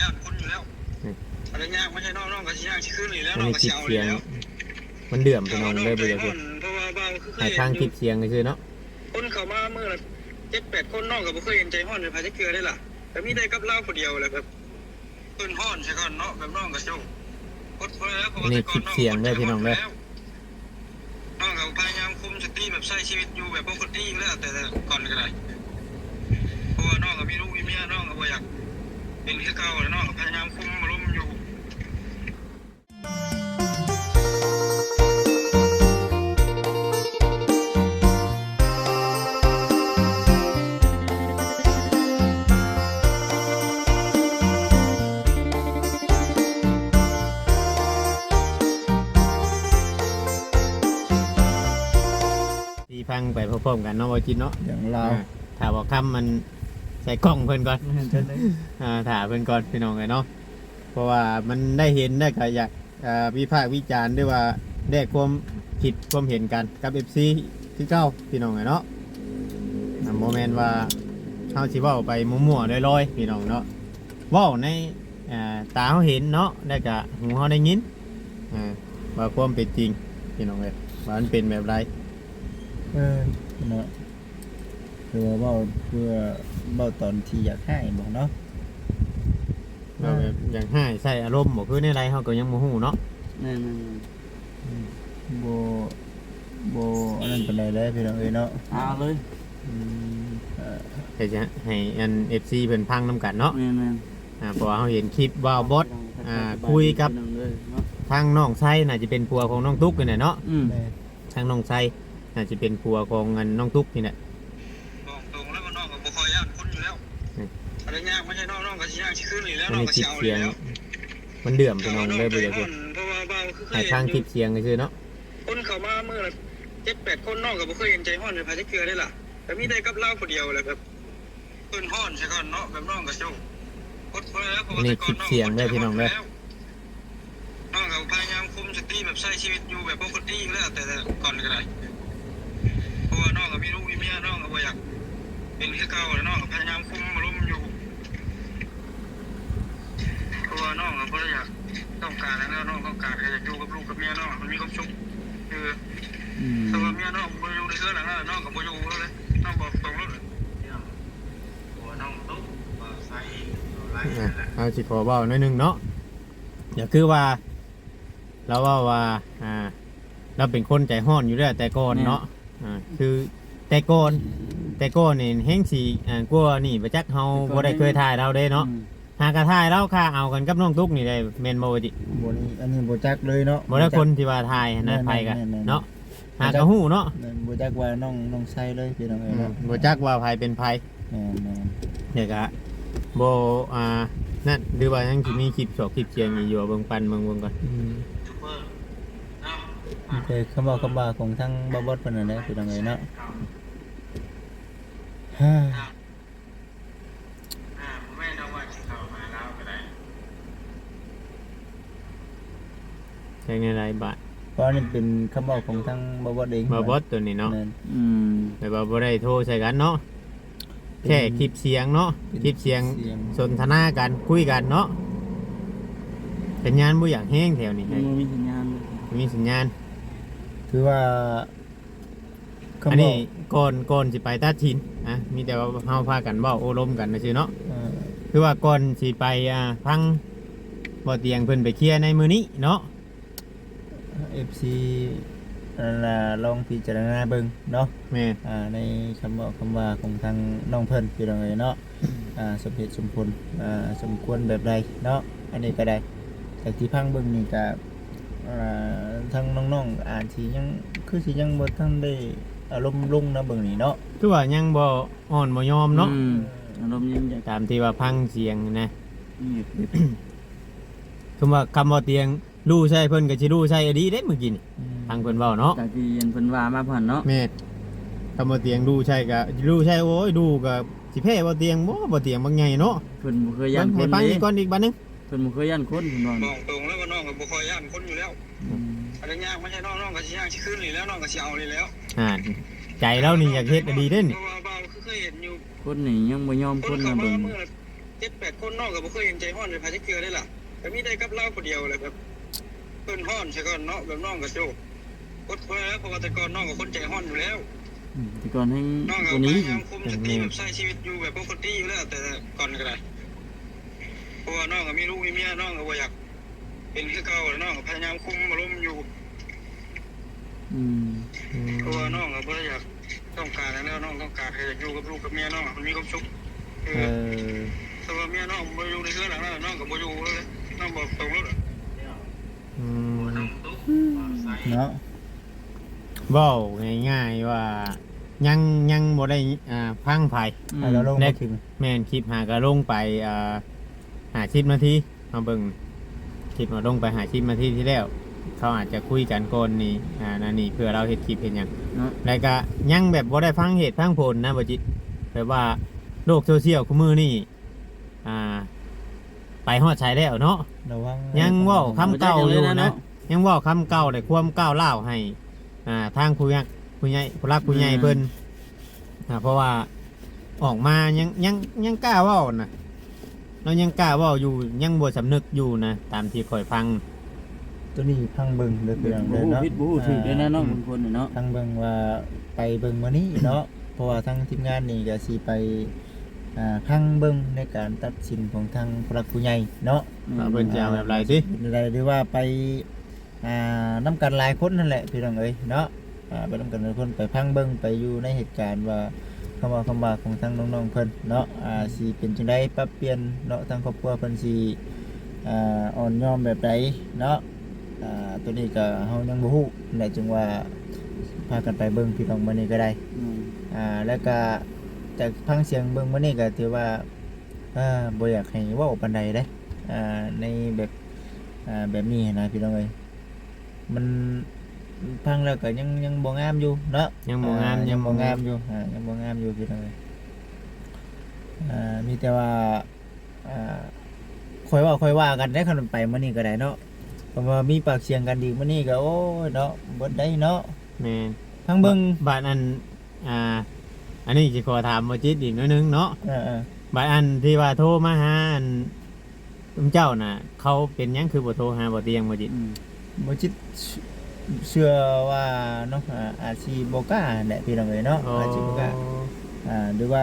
ย่านคนอยู่แล้วอืมอะไรยากไม่ใช่น้องน้องก็สิยากสิขึ้นนี่แล้วอันน้องนี้ก็คลิสิปเอาเสียงแล้วมันเดือมพี่น้องเลยบ่อยากเพเห็นราะว่าเบาคือเคให้ยทางคลิเห็ปนเสียงก็คือเนาะคนเข้ามาเมื่อละเจ็ดแปดคนน้องก็บ่เคยเห็นใจฮ้อนในพายจะเกลือได้ล่ะแต่มีได้กับเล่าคนเดียวแหละแบบเพิ่นฮ้อนใช่ก่อนเนาะแบบน้องก็โชคกดคนแล้วเพราะว่าแต่ก่อน้องน้องก็พยายามคุมสติแบบใช้ชีวิตอยู่แบบปกติอยู่แล้วแต่ก่อนก็ได้เพราะว่าน้องก็มีลูกมีเมียน้องก็บ่อยาก เป็นคือเก่าแล้วน้องก็พยายามคุมอารมณ์อยู่ที่ฟังไปพร้อมๆกันเนาะบ่จิตเนาะอย่างเรา อ่าถ้าบอกคำมัน ใส่กล้องเพิ่นก่อนเช่นนี้อ่าถ่าเพิ่นก่อนพี่น้องเลยเนาะเพราะว่ามันได้เห็นได้ก็อยากอ่าวิพากษ์วิจารณ์ด้วยว่าได้ความผิดความเห็นกันกับ FC คือเก้าพี่น้องเลยเนาะอ่าโมเมนต์ว่าเฮาสิเว้าไปมั่วๆลอยๆพี่น้องเนาะเว้าในอ่าตาเฮาเห็นเนาะได้ก็หูเฮาได้ยินอ่าว่าความเป็นจริงพี่น้องเอ้ยว่ามันเป็นแบบไร เออเนาะ คือว่าเว้าเพื่อเบ้าตอนที่อยากให้บอกเนาะว่าแบบอย่างให้ใส่อารมณ์บ่คือในไรเฮาก็ยังบ่ฮู้เนาะแม่นโบโบอันนั้นเป็นไรเลยพี่น้องเอ้ยเนาะๆเอาเลยอืมเอ่อแต่จะให้อัน FC เพิ่นพังนํกันเนาะแม่นแม่นอ่าเพราะว่าเฮาเห็นคลิปว่าวบอสอ่าคุยกับพี่น้องเลยเนาะทางน้องไส้น่าจะเป็นผัวของน้องตุ๊กนี่แหละเนาะอืมแม่ทางน้องไส้น่าจะเป็นผัวของอันน้องตุ๊กนี่แหละ มอะไรยากไม่ใช่น้องน้องก็สิยากสิขึ้นนี่แล้วอันน้องนี้ก็คลิสิปเอาเสียง แล้วมันเดือมพี่น้องเลยบ่อยากเห็นเพราะว่าเบาคือเคให้ยทางคลิปเสียงก็คือเนาะคนเข้ามาเมื่อละเจ็ดแปดคนน้องก็บ่เคยเห็นใจฮ้อนในพายจะเกลือได้ล่ะแต่มีได้กับเล่าคนเดียวแหละแบบเพิ่นฮ้อนใช่ก่อนเนาะแบบน้องก็โชคกดคนแล้วเพราะว่าแต่ก่อน้องน้องก็พยายามคุมสติแบบใช้ชีวิตอยู่แบบปกติอยู่แล้วแต่ก่อนก็ได้เพราะว่าน้องก็มีลูกมีเมียน้องก็บ่อยากเป็นคือเก่าแล้วน้องก็พยายามคุมอารมณ์อยู่ เพราะว่าน้องก็อยากต้องการแล้วน้องต้องการแค่อยากอยู่กับลูกกับเมียน้องมันมีความสุขคือถ้าว่าเมียน้องบ่อยู่ในเรือหลังนั้นน้องก็บ่อยู่แล้วเลยน้องบอกตรงแล้วเลยตัวน้องตุ๊กว่าใส่ไรอะเอาสิขอเว้าหน่อยหนึงเนาะเดี๋ยวคือว่าเราว่าว่าอ่า เราเป็นคนใจห้อนอยู่แล้วแต่ก่อนเนาะอ่าคือแต่ก่อนแต่ก่อนนี่แฮงสิอ่ากลัวนี่บ่จักเฮาบ่ได้เคยถ่ายเราเด้เนาะ หากระถ่ายเราค่าเอากันกับน้องตุ๊กนี่ได้แม่นบ่ว่าจิโบนี้อันนี้โบจักเลยเนาะบ่ได้คนที่ว่าถ่ายนะไปกันแม่นๆๆเนาะหากระหู้เนาะแม่นโบจักว่าน้องน้องไส้เลยพี่น้องเอ้ยอืมเนาะบ่จักว่าไผเป็นไผแม่นแม่นเดี๋ยวก็บ่อ่านั่นหรือว่ายังสิมีคลิปสอกคลิปเสียงอีกอยู่เบิ่งปันเบิ่งเบิ่งก่อนอืมนี่คือคำบอกคำบาของทั้งบอบอสเป็นอะไรพี่น้องเอ้ยเนาะฮ่า แม่น้องว่าสิเข้ามาแล้วก็ได้ ใช้ในรายบาทเพราะนี่เป็นคำบอกของทั้งบอบอสเองมาบอสตัวนี้เนาะแม่นอืมแต่ว่าบ่ได้โทรใส่กันเนาะแค่คลิปเสียงเนาะคลิปเสียงเสียงสนทนากันคุยกันเนาะสัญญาณบ่อยากแห้งแถวนี้มันบ่มีสัญญาณเลยมีสัญญาณ คือว่าอันคำบอนี้กก่อนก่อนสิไปตัดทินอะมีแต่ว่าเฮาพากันเว้าโอ้ลมกันซื่อเนาะเอ่อคือว่าก่อนสิไปอ่าพังบ่เตียงเพิ่นไปเคลียร์ในมื้อนี้เนาะ FC นั่นล่ะลองพิจารณาเบิ่งเนาะแม่นอ่าในคำบอกคำว่าของทางน้องเพิ่นพี่น้องเอ้ยเนาะอ่าสมเหตุสมผลอ่าสมควรแบบใดเนาะอันนี้ก็ได้แต่ที่พังเบิ่งนี่ก็อ่าทางน้องๆอ่านสิยังคือสิยังบ่ทันได้อารมณ์ลงนะเบิ่งนี่เนาะคือว่ายังบ่อ่อนบ่ยอมเนาะอืมอารมณ์ยังอยากตามที่ว่าพังเสียงนะ เงียบ คือว่าคำว่าเตียง รู้ใช่เพิ่นก็สิรู้ใช่อดีเด้เมื่อกี้นี่ทางเพิ่นเว้าเนาะจากที่เพิ่นว่ามาผ่านเนาะแม่นคำว่าเตียงรู้ใช่ก็รู้ใช่โอ้ยดูก็สิแพ้บ่เตียงบ่บ่เตียงบางใหญ่เนาะเพิ่นบ่เคยย่านคให้นฟังเลอียกก่อนอีกบัดนึงเพิ่นบ่เคยย่านคนเพิ่นว่าบอกตรงแล้วว่าน้องก็บ่ค่อยย่านคนอยู่แล้วอืมอะไรยากไม่ใช่น้องน้องก็สิยากสิขึ้นนี่แล้วน้องก็สิเอานี่แล้วอ่าใจเรานี่อยากเฮ็ดอดีเด้นี่เพราะว่าเบาคือเคยเห็นอยู่คนนี่ยังบ่ยอมคคนนเข้านะมาเบิ่งเมื่อเจ็ดแปดคนน้องก็บ่เคยเห็นใจฮ้อนในพาจักเทื่อได้ล่ะก็มีได้กับเราคนเดียวแหละครับเพิ่นฮ้อนใช่ก่อนเนาะแบบน้องก็โชคกดคนแล้วเพราะว่าแต่ก่อนน้องก็คนใจฮ้อนอยู่แล้วอืมแต่ก่อนให้น้องก็ตัวพนี้ยายามคุมสติแบบใช้ชีวิตอยู่แบบปกติอยู่แล้วแต่ก่อนก็ได้เพราะว่าน้องก็มีลูกมีเมียน้องก็บ่อยากเป็นคือเก่าแล้วน้องก็พยายามคุมอารมณ์อยู่อืมเพราะว่าน้องก็บ่ได้อยากต้องการแล้วน้องต้องการให้อยู่กับลูกกับเมียน้องมันมีความสุขคืเอออถ้าว่าเมียน้องบ่อยู่ในเรือนหลังนั้นน้องก็บ่อยู่เลยน้องบอกตรงแล้วล่ะ อืมเนาะเว้าง่ายๆว่า ยังยังบ่ได้อ่าพังไผ ให้เราลงได้มาถึงแม่นคลิปหาก็ลงไปอ่าหาชิปนาทีมาเบิ่งคลิปมาลงไปหาชิปนาทีที่แล้วเขาอาจจะคุยกันก่อนนี่อ่านั่นนี่เพื่อเราเฮ็ดคลิปเฮ็ดหยังเนาะ แล้วก็ยังแบบบ่ได้ฟังเหตุฟังผลนะบ่จิตแบบว่าโลกโซเชียลคุมือนี่อ่า ไปฮอดใช้แล้วเนาะระวังยังเว้าคำเก่าอยู่บ่ได้นะเนาะยังเว่าคำเก่าได้ความก้าวเล่าวให้อ่าทางผู้ยักผู้ใหญ่ผู้รักผู้ใหญ่เพิ่นอ่าเพราะว่าออกมายังยังยังกล้าเว้านะเรายังกล้าเว้าอยู่ยังบ่สำนึกอยู่นะตามที่ข่อยฟังตัวนี้พังเบิ่งเด้อพี่น้องโอ้เด้อเนาะพิษบูถือได้แน่เนอนบางคนน่ะเนาะพังเบิ่งว่าไปเบิ่งมื้อนี้เนาะเพราะว่าทางทีมงานนี่ก็สิไป อ่าพังเบิ่งในการตัดสินของทางผู้หลักผู้ใหญ่เนาะว่าเพิ่นจะเอาแบบไรสิเป็นอะไรหรือว่าไปอ่าน้ำกันหลายคนนั่นแหละพี่น้องเอ้ยเนาะอ่าไปน้ำกันหลายคนไปพังเบิ้งไปอยู่ในเหตุการณ์ว่าคำว่าคำว่าของทางน้องๆเพิ่นเนาะอ่าสิเป็นจังไดปรับเปลี่ยนเนาะทางครอบครัวเพิ่นสิอ่าอ่อนยอมแบบใดเนาะอ่าตัวนี้ก็เฮายังบ่ฮู้นั่นแหละจึงว่าพากันไปเบิ่งพี่น้องมื้อนี้ก็ได้อืมอ่าแล้วก็ จากฟังเสียงเบิ่งมื้อนี้ก็ถือว่าอ่าบ่อยากให้เว้าปานใดเด้อ่าในแบบอ่าแบบนี้นะพี่น้องเอ้ยมันฟังแล้วก็ยังยังบ่งามอยู่เนาะยังบ่งามอ่ยังบ่บ่งางามมอยู่อ่ายังบ่งามอยู่พี่น้องเอ้ยอ่ามีแต่ว่าอ่าค่อยเว่าค่อยว่ากันได้คันไปมื้อนี้ก็ได้เนาะเพราะว่ามีปากเสียงกันดีมื้อนี้ก็โอ้ยเนาะบ่ได้เนาะแม่นทั้งเบิ่งบาดอันอ่า อันนี้สิขอถามบ่จิตอีกหนิดนึงเนาะเออบาดอันที่ว่าโทรมาหาอันเจ้าน่ะ เขาเป็นหยังคือบ่โทรหาบ่เตียงบ่จิตอืมๆบ่จิตเชื่อว่าเนาะอ่าอาชีพบ่กล้าแหละพี่น้องเอ้ยเนาะอาชีพบ่กล้าอ่าหรือว่า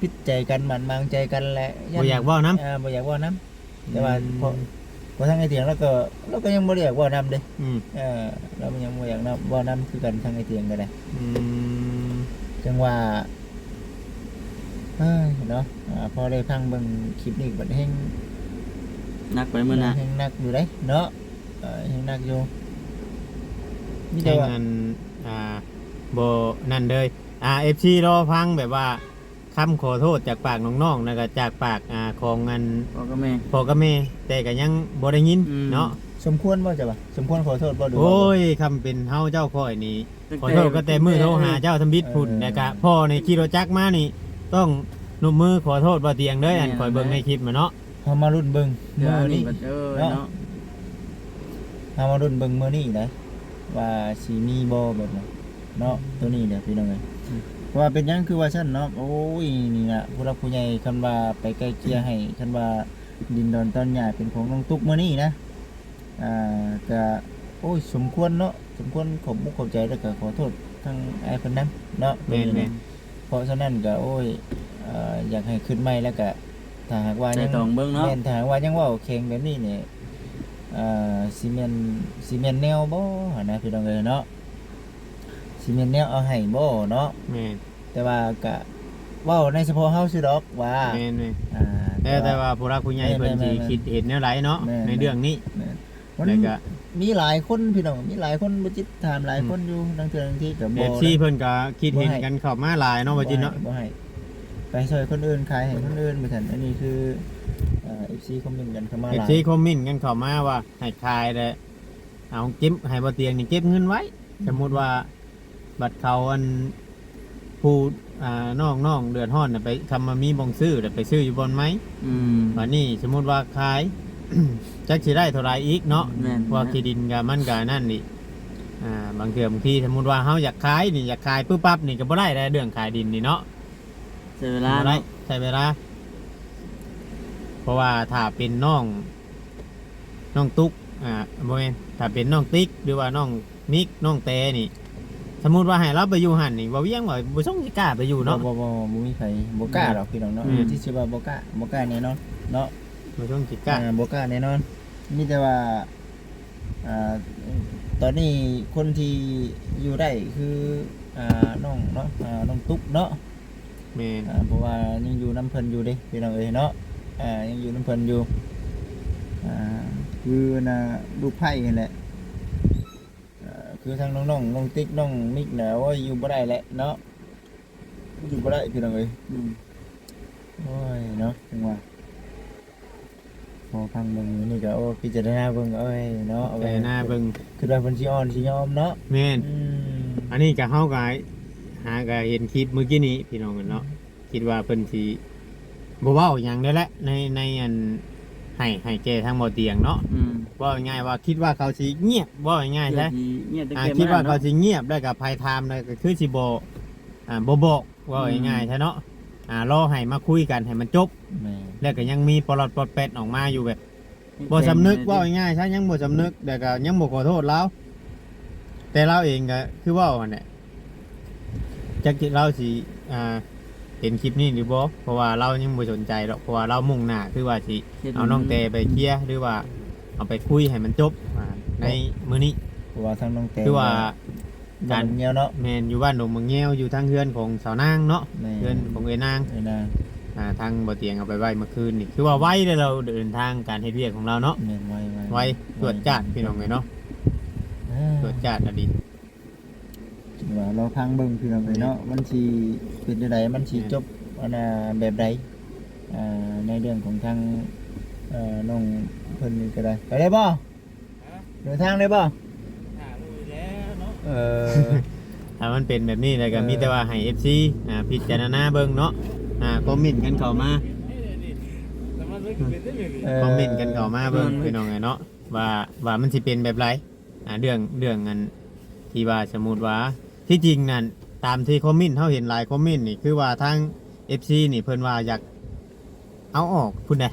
พิดใจกันหมันมางใจกันแหละบ่อยากเว้านำ อ่าบ่อยากเว่าน้ำแต่ว่าพอพอทางไอเถียงแล้วก็เราก็ยังบ่ได้อยากเว่าน้ำเด้อืมเออเรายังบ่อยากน้ำเว่าน้ำคือกันทางไอเถียงก็ได้ อืม จังว่าเอ้ยเนาะอ่าพอได้ฟังเบิ่งคลิปนี้บัดแฮงนักไปมื้อน่ะแฮงหนักอยู่เด้เนาะเออแฮงหนักอยู่มีแต่ใช้ว่าเงินอ่าโบนั่นเลยอ่าเอฟซีรอฟังแบบว่าคำขอโทษจากปากน้องๆแล้วก็จากปากอ่าของเงินพ่อกับแม่พ่อกับแม่แต่ก็ยังบ่ได้ยินอืมเนาะสมควรบ่จ้ะบ่สมควรขอโทษบ่หรือว่าโอ้ยคำเป็นเฮาเจ้าค่อยนี่ ขอโทษก็แต่มือโทรหาเจ้าทำบิดพุ่นแล้วก็พ่อในขี่รถจักรมานี่ ต้องนุมมือขอโทษบ่เตียงเด้ออันคอยเบิ่งในคลิปมาเนาะเฮามารุ่นเบิ่งเดี๋ยวมื้ออันนี้นี้บัดเออเนาะเนาะเอามารุ่นเบิ่งมื้อนี้นะว่าสิมีบ่แบบนั้นเนาะตัวนี้เด้อพี่น้องเอ้ยว่าเป็นหยังคือว่าซั่นเนาะโอ้ยนี่น่ะผู้รักผู้ใหญ่คันว่าไปไกลเกลี่ยให้คันว่าดินดอนตอนหญ้าเป็นของน้องตุ๊กมื้อนี้นะอ่าก็โอ้ยสมควรเนาะส มควรขอบมุกขอบใจแล้วก็ขอโทษทางไอ้เพิ่นนํเนาะแม่นแม่นเพราะฉะนั้นก็โอ้ยเอ่ออยากให้ขึ้นใหม่แล้วก็ถ้าหากว่าใจยังตองเบิ่งเนาะแม่นถ้าหากว่ายังเว่าแข็งแบบนี้เนี่ยเอ่อซีเมนซีเมนแนวบ่หั่นนะพี่น้องเอ้ยเนาะซีเมนแนวเอาให้บ่เนาะแม่นแต่ว่าก็เว้าในเฉพาะเฮาซื่อดอกว่าแม่นแม่นอ่าแต่แต่ว่าผู้รักผู้ใหญ่เพิ่นสิคิดเห็นแนวไหนเนาะแม่นในเรื่องนี้มันแล้วก็ มีหลายคนพี่น้องมีหลายคนบ่จิตถามหลายคนอยู่ทั้งเทื่อทั้งที่ก็เอบ่ฟซีนะเพิ่นก็คิดเห็นกันเข้ามาหลายเนาะว่าจินเนาะบ่ให้ไปช่วยคนอื่นขายให้คนอื่นไปซั่นอันนี้คือเอ่อ FC คอมเมนต์กันเข้ามาหเอฟลายซีคอมเมนต์กันเข้ามาว่าให้ขายแต่เอาเก็บให้บ่เตียงนี่เก็บเงินไว้ สมมุติว่าบัตรเขาอันผู้อ่าน้องน้องเดือดร้อนน่ะไปคำมามีบ่งซื้อแล้วไปซื้ออยู่บนไหมอืม บัดนี้สมมุติว่าขาย จักสิได้เท่าไหรอีกเนาะแม่น ว่าที่ดินก็มันก็นั่นนี่อ่าบางเทื่อบางทีสมมุติว่าเฮาอยากขายนี่อยากขายปึ๊บปั๊บนี่ก็บ่ได้แล้วเรื่องขายดินนี่เนาะใช้เวลาบ่ได้เนาะใช้เวลาเพราะว่าถ้าเป็นน้องน้องตุ๊กอ่าบ่แม่นถ้าเป็นน้องติ๊กหรือว่าน้องมิกน้องเตนี่ สมมุติว่าให้เราไปอยู่หั่นนี่บ่เวียงว่าบ่ส่งสิกล้าไปอยู่เนาะเนาะบ่บ่บ่มีไผบ่กล้าหรอกพี่น้องเนาะอืม ที่สิว่าบ่กล้าบ่กล้าแน่นอนเนาะ บ่ส่งสิกล้าอ่าบ่กล้าแน่นอนมีแต่ว่าอ่าตอนนี้คนที่อยู่ได้คืออ่าน้องเนาะอ่าน้องตุ๊กเนาะแม่นอ่าเพราะว่ายังอยู่น้ำเพิ่นอยู่เด้พี่น้องเอ้ยเนาะอ่ายังอยู่น้ำเพิ่นอยู่อ่าคือน่ะลูกไผ่นี่แหละอ่าคือทางน้องๆน้องติ๊กน้องมิกน่ะว่าอยู่บ่ได้แหละเนาะอยู่บ่ได้พี่น้องเอ้ยอืมโอ้ยเนาะจังหวะ พอฟังเบิ่งนี่ก็โอ้พิจารณาเบิ่งเอ้ยเนาะเอาไว้แต่หน้าเบิ่งคือว่าเพิ่นสิอ่อนสิยอมเนาะแม่น อืมอันนี้ก็เฮาก็หาก็เห็นคลิปเมื่อกี้นี้พี่น้องกันเนาะคิดว่าเพิ่นสิบ่เว้าหยังได้แหละในในอันให้ให้แก่ทางบ่เตียงเนาะอืมว่าง่ายๆว่าคิดว่าเขาสิเงียบว่าง่ายๆใช่เงียบแต่อ่าเก็บคิดว่ามาเขาเนาะสิเงียบได้กับภัยไทม์เลยก็คือสิบ่อ่าบ่บอกว่าอืมง่ายๆใช่เนาะ อ่ารอให้มาคุยกันให้มันจบ แม่แล้วก็ยังมีปลอดปลอดเป็ดออกมาอยู่แบบบ่สำนึกว่าง่ายๆใช่ยังบ่สำนึกแต่ก็ยังบ่ขอโทษเราแต่เราเองก็คือว่าอันเนี่ยจักเราสิอ่าเห็นคลิปนี้หรือบ่เพราะว่าเรายังบ่สนใจหรอกเพราะว่าเรามุ่งหน้าคือว่าสิเอาน้องเตไปเคลียร์หรือว่าเอาไปคุยให้มันจบอ่าในมื้อนี้ เพราะว่าทางน้องแตงคือว่า กาการรเงียวเนาะแมนอยู่บ้านดงเมืองเงี้ยวอยู่ทางเฮือนของสาวนางเนาะแม่เฮือนของเอ้นางเอ้ยนะอ่าทางบ่เตียงเอาไปไว้เมื่อคืนนี่คือว่าไว้เลยเราเดินทางการเฮ็ดเวียกของเราเนาะแม่นไว้ไว้ไว้ตรวจจัดพี่น้องเลยเนาะอ่าตรวจจัดอดีต ว่าเราพังเบิ่งพี่น้องเอ้ยเนาะมันสิเป็นจังไดมันสิจบอันน่ะแบบใดอ่าในเรื่องของทางเอ่อน้องเพิ่นนี่ก็ได้ไปได้บ่เดินทางได้บ่ เออถ้ามันเป็นแบบนี้เลยก็เออมีแต่ว่าให้ FC อ่าพิจารณาเบิ่งเนาะอ่าคอมเมนต์กันเข้ามาคอมเมนต์กันเข้ามาเบิ่งพี่น้องเลยเนาะว่าว่ามันสิเป็นแบบไรอ่าเรื่องเรื่องอันที่ว่าสมมุติว่าที่จริงนั่นตามที่คอมเมนต์เฮาเห็นหลายคอมเมนต์นี่คือว่าทาง FC นี่เพิ่นว่าอยากเอาออกพุ่นใด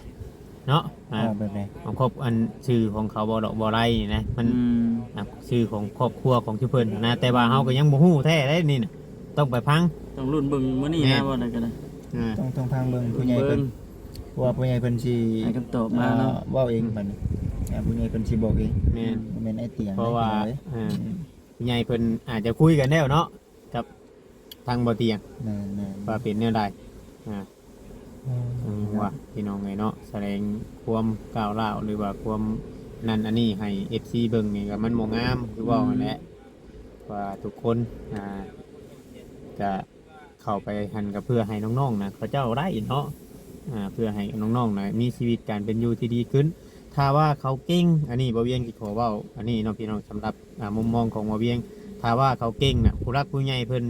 เนาะอ่าเอาแบบไหนของครอบอันชื่อของเขาบ่ดอกบ่ไรนี่นะมันอืมอะชื่อของครอบครัวของชื่อเพิ่นนะแต่ว่าเฮาก็ยังบ่ฮู้แท้ได้นี่น่ะต้องไปพัง ต้องรุ่นเบิ่งมื้อนี้แม่ นะนว่าอะไรกันนะอ่า ต้องต้องพังเบิ่งผู้ใหญ่เบิ่เพิ่งนเพราะว่าผู้ใหญ่เพิ่นสิให้คำตอบมาเนาะอ่เว้าเองบัดนี้อ่าผู้ใหญ่เพิ่นสิบอกเองแม่น บ่แม่นไอ้เตียงเพราะว่าไอ้อ่าเตียงผู้ใหญ่เพิ่นอาจจะคุยกันแล้วเนาะกับทางบ่เตียงเอ้ยนั่นว่าเป็นแนวใดอ่าๆ อืมว่าพี่น้องไงเนาะแสดงความก้าวร้าวหรือว่าความนั่นอันนี้ให้ FC เบิ่งนี่ก็มันบ่งามคือว่านั่นแหละว่าทุกคนอ่าจะเข้าไปหันกับเพื่อให้น้องๆนะเขาเจ้าได้เนาะอ่าเพื่อให้น้องๆนะมีชีวิตการเป็นอยู่ที่ดีขึ้น ถ้าว่าเขาเก่ง อันนี้บ่เวียงที่ขอเว้าอันนี้เน้องพี่น้องสำหรับอ่ามุมมองของบ่เวียง ถ้าว่าเขาเก่งน่ะผู้รักผู้ใหญ่เพิ่น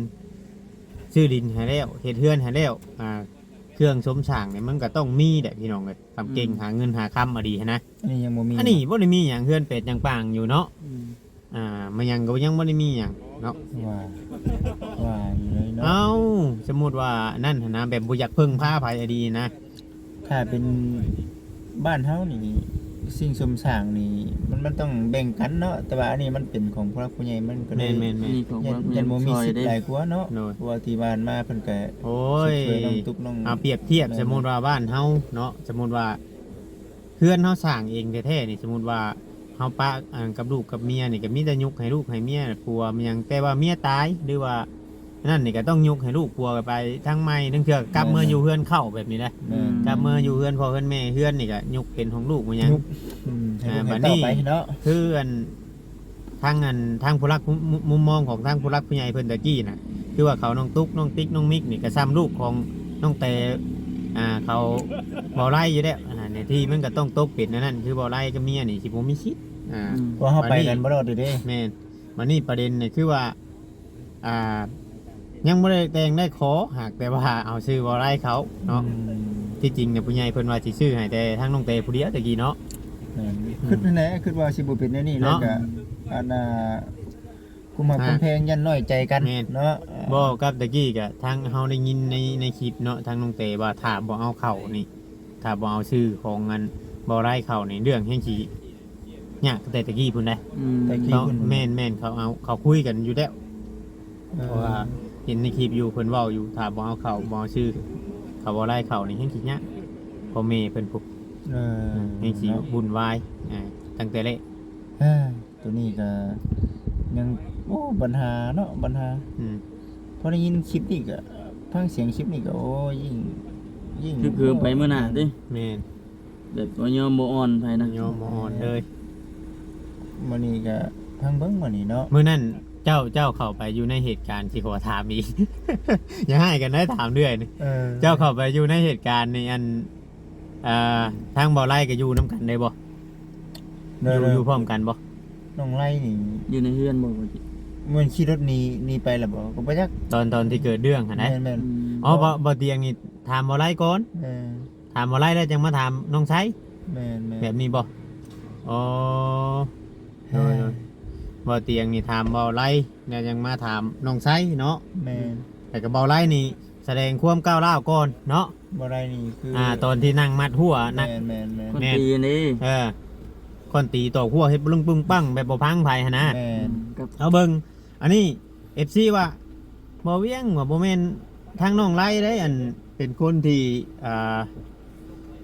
ซื้อดินให้แล้วเฮ็ดเฮือนให้แล้วอ่า เครื่องสมฉางเนี่ยมันก็ต้องมีแหละพี่น้องเอ้ยทำเก่งหาเงินหาคำมาดีหั้นนะ อันนี้ยังบ่มีอันนี้บ่ได้มีหยังเฮือนเป็ดหยังปางอยู่เนาะ อืมอ่ามันยังก็ยังบ่ได้มีหยังเนาะ ว่าว่าอยู่เลยเนาะเอ้าสมมุติว่านั่นหั้นนะแบบบ่อยากพึ่งพาไผอะดีนะ ถ้าเป็นบ้านเฮานี่ สิ่งสมสร้างนี่มันมันต้องแบ่งกันเนาะแต่ว่าอันนี้มันเป็นของผู้รักผู้ใหญ่มันก็เลแม่ยนแม่นแม่น นี่ของยัว่านยันบ่มีสิทธิ์ได้หลายกว่าเนาะโดย เพราะว่าที่บ้านมาเพิ่นก็โอ้ย ช่วยน้องตุ๊กน้อง เอาเปรียบเทียบสมมุติว่าบ้านเฮาเนาะสมมุติว่าเพื่อนเฮาสร้างเองแท้ๆนี่สมมุติว่าเฮาปะอ่ากับลูกกับเมียนี่ก็มีแต่ยุกให้ลูกให้เมียผัวมันยังแต่ว่าเมียตายหรือว่า นั่นนี่ก็ต้องยุกให้ลูกผัวไปทั้งไม่ทั้งเทื่อกลับเมื่ออยู่เฮือนเข้าแบบนี้นะแม่น กลับเมื่ออยู่เฮือนพ่อเฮือนแม่เฮือนนี่ก็ยุกเป็นของลูกมันยัง ยุคอืมให้ลูกอ่าบัให้ดนี้ต่อไปเนาะคืออันทางอันทางผู้รักมุมมุมมองของทางผู้รักผู้ใหญ่เพิ่นตะกี้น่ะ คือว่าเขาน้องตุ๊กน้องติ๊กน้องมิกนี่ก็ซ้ำลูกของน้องแต่อ่าเขาบ่ไล่อยู่แล้วอ่าในที่มันก็ต้องตกเป็นอันนั่นคือบ่ไล่กับเมียนี่สิบ่มีชิดอ่าอืมเพราะเฮาไปกันบ่รอดเด้เด้แม่นมันนี่ประเด็นนี่คือว่า อ่า ยังบ่ได้แต่งได้ขอหากแต่ว่าเอาชื่อบ่ไล่เขาเนาะอืมที่จริงเนี่ยผู้ใหญ่เพิ่นว่าสิชื่อให้แต่ทางน้องเตผู้เดียวตะกี้เนาะแม่นคิดนั่นแหละคิดว่าสิบ่เป็นแนวนี้แล้วเนาะก็อันน่ะกุมหักอ่ากุมแพงยันน้อยใจกันแม่นเนาะบอกกับตะกี้กะทางเฮาได้ยินในในคลิปเนาะทางน้องเตว่าถ้าบ่เอาเข้านี่ถ้าบ่เอาชื่อของอันบ่ไร่เข้าในเรื่องแห่งสิยากแต่ตะกี้พุ่นได้อืมแต่เขาแม่นแม่นเขาเอาเขาคุยกันอยู่แล้วเพราะว่า เห็นในคลิปอยู่เพิ่นเว้าอยู่ถ้าบ่เอาเข้าบ่เอาชื่อเขาบ่ไร่เข้านี่แห่งสิยากพ่อแม่เพิ่นพุกเออแห่งสิเนาะวุ่นวายอ่าตั้งแต่แรกเอ้ยตัวนี้ก็ยังโอ้ปัญหาเนาะปัญหาอืมพอได้ยินคลิปนี่ก็ฟังเสียงคลิปนี่ก็โอ้ยิ่งยิ่งคือคือไปมื้อหน้าติแม่นแบบว่ายอมบ่อ่อนไผนะยอมบ่อ่อนเลยมื้อนี้ก็พังเบิ่งมื้อนี้เนาะมื้อนั้น เจ้าเจ้าเข้าไปอยู่ในเหตุการณ์สิขอถามอีก อย่าให้กันได้ถามเรื่อยนี่เออเจ้าเข้าไปอยู่ในเหตุการณ์ในอันอ่าทางบ่อไร่ก็อยู่นํกันได้บ่เด้อยู่ออยู่พร้อมกันบ่น้องไล่นี่อยู่ในเฮือนบ่ว่าจิมันขี่รถหนีหนีไปแล้วบ่ก็บ่จักตอนตอนที่เกิดเรื่องหั่นนะแม่นแม่นอืมอ๋อบ่บ่เตียงนี่ถามบ่อไร่ก่อนเออถามบ่อไร่แล้วจังมาถามน้องไสแม่นแม่นแบบนี้บ่อ๋อโดยโดย บ่เตียงนี่ถามบ่อไร่แล้วจังมาถามน้องไสเนาะแม่นแต่ก็บ่อไร่นี่ แสดงความก้าวร้าวก่อนเนาะบ่ได้นี่คืออ่า ตอนที่นั่งมัดหัวนัแม่กนแม่นแม่นคนแม่น ตีนี่เออคนตีตอกหัวเฮ็ดปึ้งปึ้งปังแบบบ่พังไผหั่นนะ แม่นกับเอาเบิ่งอันนี้ FC ว่าบ่เวียงว่าบ่แม่นทางน้องไล่ได้อันเป็นคนที่อ่า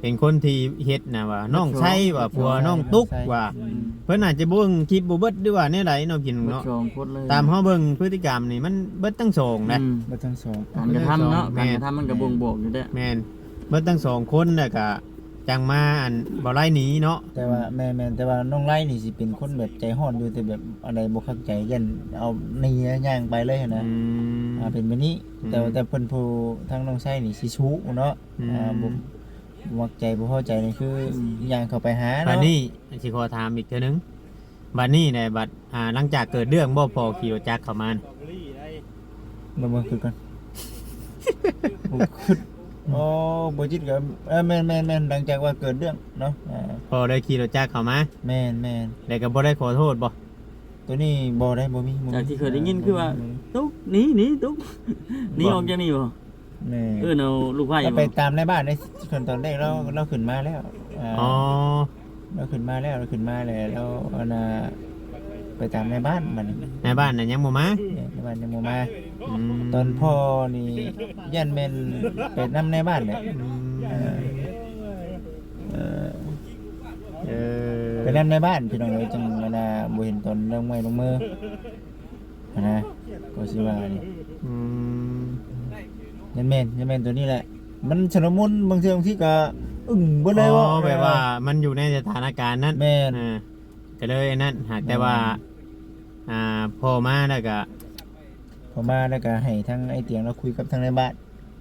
เป็นคนที่เฮ็ดนะว่าน้องใช้ว่าผัวน้องตุ๊กว่าอืมเพิ่นอาจจะบ่เบิ่งคลิปบ่เบิดหรือว่าแนวใดเนาะพี่น้องบ่เนาะชองพดเลยตามเฮาเบิ่งพฤติกรรมนี่มันเบิดทั้งสองนะอืมบ่ทั้งสองการกระทำเนาะแม่การกระทำมันก็บ่งบอกอยู่เด้อแม่นเบิดทั้งสองคนน่ะก็จังมาอันบ่ไล่หนีเนาะแต่ว่าแม่แม่นแต่ว่าน้องไล่นี่สิเป็นคนแบบใจร้อนอยู่แต่แบบอะไรบ่เข้าใจยันเอาหนีย่างไปเลยหั้นนะอืมอ่าเป็นแบบนี้อืมแต่ว่าแต่เพิ่นผู้ทางน้องไส้นี่สิชู้เนาะอืมอ่าบ่บ่ มักใจบ่พอใจนี่คืออย่างเข้าไปหาบัดเนาะนี้สิขอถามอีกเทื่อนึงบัดนี้เนี่ยบัดอ่าหลังจากเกิดเรื่องบ่พอขี่รถจักรเข้ามาน่ะบ่บ่คือกันบ่คือโอ้บ่จิตก็เออแม่นแม่นแม่นหลังจากว่าเกิดเรื่องเนาะอ่าพอได้ขี่รถจักรเข้ามาแม่นแม่นแล้วก็บ่ได้ขอโทษบ่ตัวนี้บ่ได้บ่มีบ่มีจากที่เคยได้ยินคือว่า ตุ๊กหนีหนีตุ๊กหนีออกจากนี่บ่ แม่เออเอาลูกไผ่เราบ่ไปตามในบ้านในคนตอนแรกเราเราขึ้นมาแล้วอ่าอ๋อเราขึ้นมาแล้วเราขึ้นมาแล้วแล้วอันน่ะไปตามในบ้านมันในบ้านน่ะยังบ่มาเนี่ยในบ้านยังบ่มา อืมตอนพ่อนี่ยันแม่นไปนำในบ้านแหละอืมเออเออเออไปนำในบ้านพี่น้องเอ้ยจังเวลาบ่เห็นตอนลงไม้ลงมือหั้นนะก็สิว่านี่อืม ยันแม่นยันแม่นตัวนี้แหละ มันชนมุนบางทีบางทีก็อึ้งบ่เลยอ๋ว่าอแบบว่ามันอยู่ในสถานการณ์นั้นแม่นอ่าก็เลยอันนั่นหากแต่ว่าอ่าพอมาแล้วก็พอมาแล้วก็ให้ทั้งไอ้เตียงเราคุยกับทั้งในบ้าน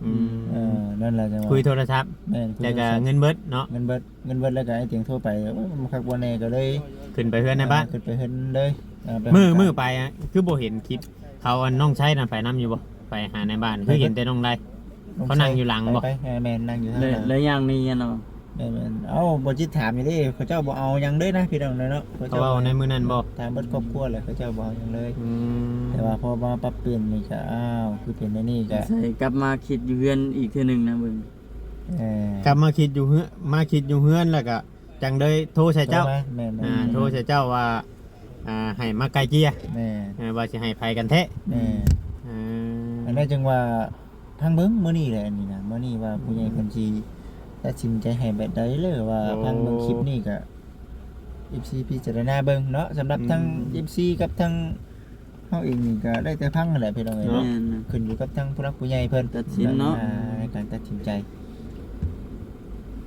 อืมเออนั่นแหละจังหวะคุยโทรศัพท์แม่นคุยแล้วก็โทรศัพท์เงินเบิดเนาะเงินเบิดเงินเบิดแล้วก็ไอ้เตียงโทรไปโอ้ยมันคักบ่แน่ก็เลยขึ้นไปเพื่อนในบ้านอ่ขึ้นไปเฮ็ดเลยาไปมือหามือไปอะคือบ่เห็นคลิปเขาอันน้องใช้นั่นไปนํอยู่บ่ ไปหาในบ้านคือเห็นแต่น้องได้เขานั่งอยู่หลังบ่ไปไปแม่นนั่งอยู่ข้างเลยหลังเลยอย่างนี้เนาะแม่นแม่นเอ้าบ่จิตถามอยู่เดิเขาเจ้าบ่เอาหยังเลยนะพี่น้องเนาะเขาเว้าในมื้อนั้นบ่ถามเบิดครอบครัวเลยเขาเจ้าบ่เอาหยังเลย อืมแต่ว่าพอมาปรับเปลี่ยนนี่ก็อ้าวคือเป็นในนี่ก็ใส่กลับมาคิดอยู่เฮือนอีกเทื่อหนึงนะเบิ่งเออกลับมาคิดอยู่เฮือมาคิดอยู่เฮือนแล้วก็จังเลยโทรใส่เจ้าโทรมแม่นแม่นอ่า โทรใส่เจ้าว่า อ่า ให้มาไกลเกลี่ยแม่นอ่าว่าสิให้ภัยกันแท้แม่น อ่าอันนั้นจึงว่าทางเบิ้งมื้อนี้แหละอันนี่นะมื้อนี้ว่าผู้ใหญ่เพิ่นสิตัดสินใจให้แบบใดเลยว่าทางเบิ่งคลิปนี้ก็ FC พิจารณาเบิ่งเนาะสำหรับทาง FC กับทางเฮาเองนี่ก็ได้แต่พังนั่นแหละพี่น้องเอ้ยแม่เนาะนนะ ขึ้นอยู่กับทางผู้รักผู้ใหญ่เพิ่นตัดสินเนาะอ่ในการตัดสินใจ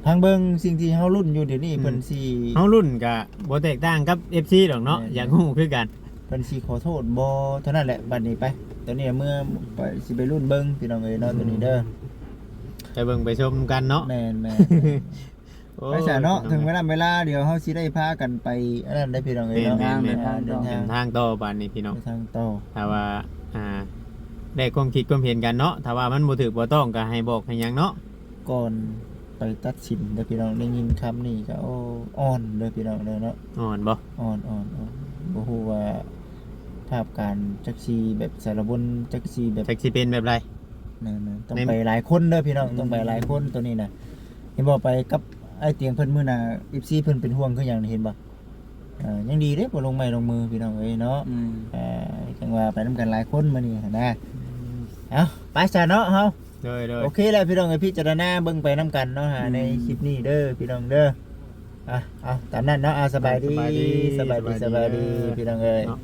ทางเบิ่งสิ่งที่เฮารุ่นอยู่เดี๋ยวนี้เพิ่นสิ เฮารุ่นก็บ่แตกต่างกับ FC ดอกเนาะแม่น อยากฮู้คือกัน เพิ่นสิขอโทษบ่เท่านั้นแหละบัดนี้ไป ตอนนี้เมื่อไปสิไปรุ่นเบิ่งพี่น้องเอ้ยเนาะตัวนี้เด้อไปเบิ่งไปชมกันเนาะแม่นแม่นโอ้ไปซะเนาะถึงเวลาเวลาเดี๋ยวเฮาสิได้พากันไปอันนั้นได้พี่น้องเอ้ยเนาะแม่นแม่นอ่าเดินทาเป็งนทางต่อบ้านนี้พี่น้องไปทางต่อถ้าว่าอ่าได้ความคิดความเห็นกันเนาะถ้าว่ามันบ่ถูกบ่ต้องก็ให้บอกให้หยังเนาะก่อนไปตัดสินเด้อพี่น้องได้ยินคำนี้ก็โอ้อ่อนเด้อพี่น้องเด้อเนาะอ่อนบ่อ่อนอ่อนอ่อนบ่ฮู้ว่า ภาพการจักซีแบบสารบนจักซีแบบจักสิเป็นแบบไร นั่นๆต้องใน ไปหลายคนเด้อพี่น้องต้องไปหลายคนตัวนี้น่ะเห็นบ่ไปกับไอ้เตียงเพิ่นมื้อน่ะ FC เพิ่นเป็นห่วงคือหยังนี่เห็นบ่เอ่อยังดีเด้บ่ลงไม้ลงมือพี่น้องเอ้ยเนาะอืมเอ่อจังว่าไปนํกันหลายคนมื้อนี้หั้นนะเอ้าไปซะเนาะเฮาเลยเลยโอเคแล้วพี่น้องเอ้ยพิจารณาเบิ่งไปนํกันเนาะฮะในคลิปนี้เด้อพี่น้องเด้ออะเอาตามนั้นเนาะอะสบายดีสบายดีสบายดีพี่น้องเอ้ย เนาะ